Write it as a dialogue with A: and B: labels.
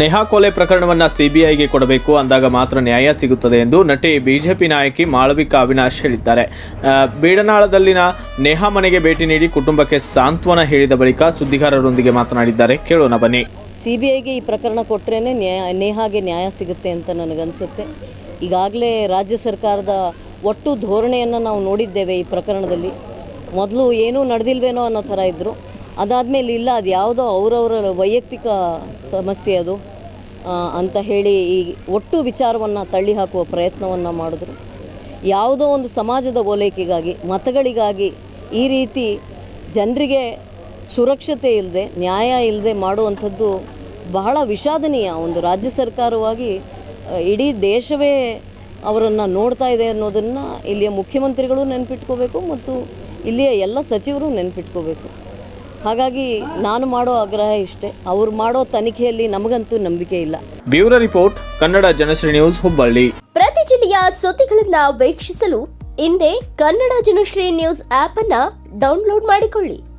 A: ನೇಹಾ ಕೊಲೆ ಪ್ರಕರಣವನ್ನ ಸಿಬಿಐಗೆ ಕೊಡಬೇಕು ಅಂದಾಗ ಮಾತ್ರ ನ್ಯಾಯ ಸಿಗುತ್ತದೆ ಎಂದು ನಟಿ ಬಿಜೆಪಿ ನಾಯಕಿ ಮಾಳವಿಕಾ ಅವಿನಾಶ್ ಹೇಳಿದ್ದಾರೆ. ಬೀಡನಾಳದಲ್ಲಿನ ನೇಹಾ ಮನೆಗೆ ಭೇಟಿ ನೀಡಿ ಕುಟುಂಬಕ್ಕೆ ಸಾಂತ್ವನ ಹೇಳಿದ ಬಳಿಕ ಸುದ್ದಿಗಾರರೊಂದಿಗೆ ಮಾತನಾಡಿದ್ದಾರೆ. ಕೇಳೋಣ ಬನ್ನಿ.
B: ಸಿಬಿಐಗೆ ಈ ಪ್ರಕರಣ ಕೊಟ್ಟರೆ ನೇಹಾಗೆ ನ್ಯಾಯ ಸಿಗುತ್ತೆ ಅಂತ ನನಗನ್ಸುತ್ತೆ. ಈಗಾಗಲೇ ರಾಜ್ಯ ಸರ್ಕಾರದ ಒಟ್ಟು ಧೋರಣೆಯನ್ನು ನಾವು ನೋಡಿದ್ದೇವೆ ಈ ಪ್ರಕರಣದಲ್ಲಿ. ಮೊದಲು ಏನೂ ನಡೆದಿಲ್ವೇನೋ ಅನ್ನೋ ಥರ ಇದ್ದರು ಅದಾದಮೇಲೆ ಇಲ್ಲ, ಅದು ಯಾವುದೋ ಅವರವರ ವೈಯಕ್ತಿಕ ಸಮಸ್ಯೆ ಅದು ಅಂತ ಹೇಳಿ ಈ ಒಟ್ಟು ವಿಚಾರವನ್ನು ತಳ್ಳಿ ಹಾಕುವ ಪ್ರಯತ್ನವನ್ನು ಮಾಡಿದ್ರು. ಯಾವುದೋ ಒಂದು ಸಮಾಜದ ಓಲೈಕೆಗಾಗಿ, ಮತಗಳಿಗಾಗಿ ಈ ರೀತಿ ಜನರಿಗೆ ಸುರಕ್ಷತೆ ಇಲ್ಲದೆ ನ್ಯಾಯ ಇಲ್ಲದೆ ಮಾಡುವಂಥದ್ದು ಬಹಳ ವಿಷಾದನೀಯ ಒಂದು ರಾಜ್ಯ ಸರ್ಕಾರವಾಗಿ ಇಡೀ ದೇಶವೇ ಅವರನ್ನು ನೋಡ್ತಾ ಇದೆ ಅನ್ನೋದನ್ನು ಇಲ್ಲಿಯ ಮುಖ್ಯಮಂತ್ರಿಗಳು ನೆನಪಿಟ್ಕೋಬೇಕು ಮತ್ತು ಇಲ್ಲಿಯ ಎಲ್ಲ ಸಚಿವರು ನೆನಪಿಟ್ಕೋಬೇಕು. ಹಾಗಾಗಿ ನಾನು ಮಾಡೋ ಆಗ್ರಹ ಇಷ್ಟೇ. ಅವ್ರು ಮಾಡೋ ತನಿಖೆಯಲ್ಲಿ ನಮಗಂತೂ ನಂಬಿಕೆ ಇಲ್ಲ.
A: Bureau report Kannada Janashree news Hubballi.
C: ಪ್ರತಿ ಜಿಲ್ಲೆಯ ಸುದ್ದಿಗಳನ್ನ ವೀಕ್ಷಿಸಲು ಇಂದೇ ಕನ್ನಡ ಜನಶ್ರೀ ನ್ಯೂಸ್ ಆಪ್ ಅನ್ನ ಡೌನ್ಲೋಡ್ ಮಾಡಿಕೊಳ್ಳಿ.